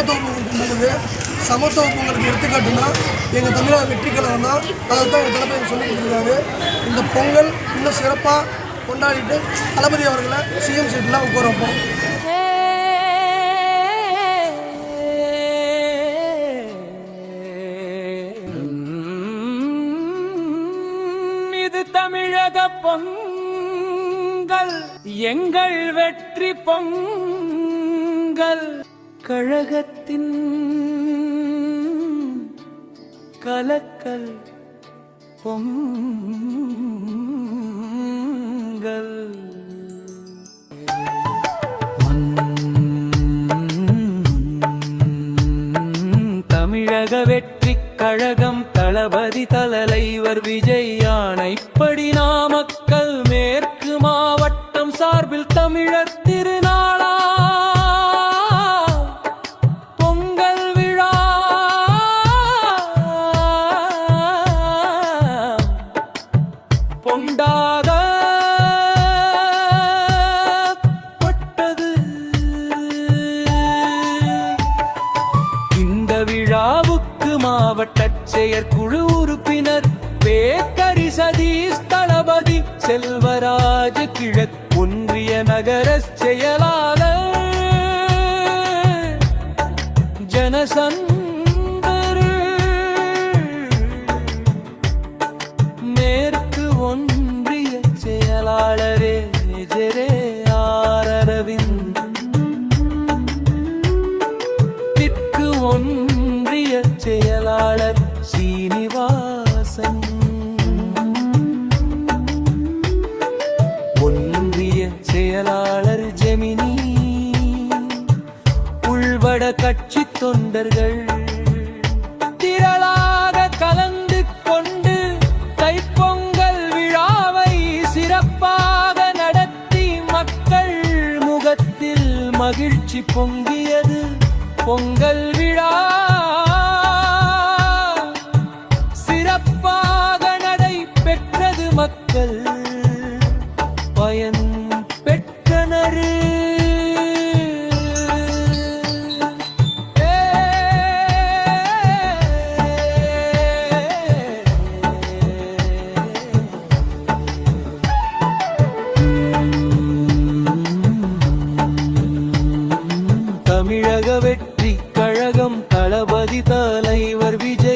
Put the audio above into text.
சமத்துவ பொங்கல் கொண்டாடுது சமத்துவ பொங்கலுக்கு எடுத்துக்காட்டுன்னா எங்கள் தமிழக வெற்றி கழகம் தான். அதை தான் எங்கள் தளபதி சொல்லி கொடுத்துருக்காரு. இந்த பொங்கல் இன்னும் சிறப்பாக கொண்டாடிட்டு தளபதி அவர்களை சிஎம் சீட்டில் உட்காரப்போம் இது தமிழக பொங்கல். எங்கள் வெற்றி பொங்கல். கழகத்தின் கலக்கல் பொங்கல். தமிழக வெற்றி கழகம் தளபதி தலலைவர் விஜய் யானைப்படி நாமக்கல் கொண்டாத பட்டது. இந்த விழாவுக்கு மாவட்ட செயற்குழு உறுப்பினர் பேக்கரி சதீஷ் தளபதி செல்வராஜ் கிழக்கு ஒன்றிய நகர செயலாளர் ஜனசன் சீனிவாசன் ஒன்றிய செயலாளர் ஜெமினி உள்வட கட்சி தொண்டர்கள் திரளாக கலந்து கொண்டு தைப்பொங்கல் விழாவை சிறப்பாக நடத்தி மக்கள் முகத்தில் மகிழ்ச்சி பொங்கியது. பொங்கல் விழா சிறப்பாக நடை பெற்றது மக்கள். பயன் பெற்றனர். தமிழக வெற்றி கழகம் தளபதி தலைவர் விஜய்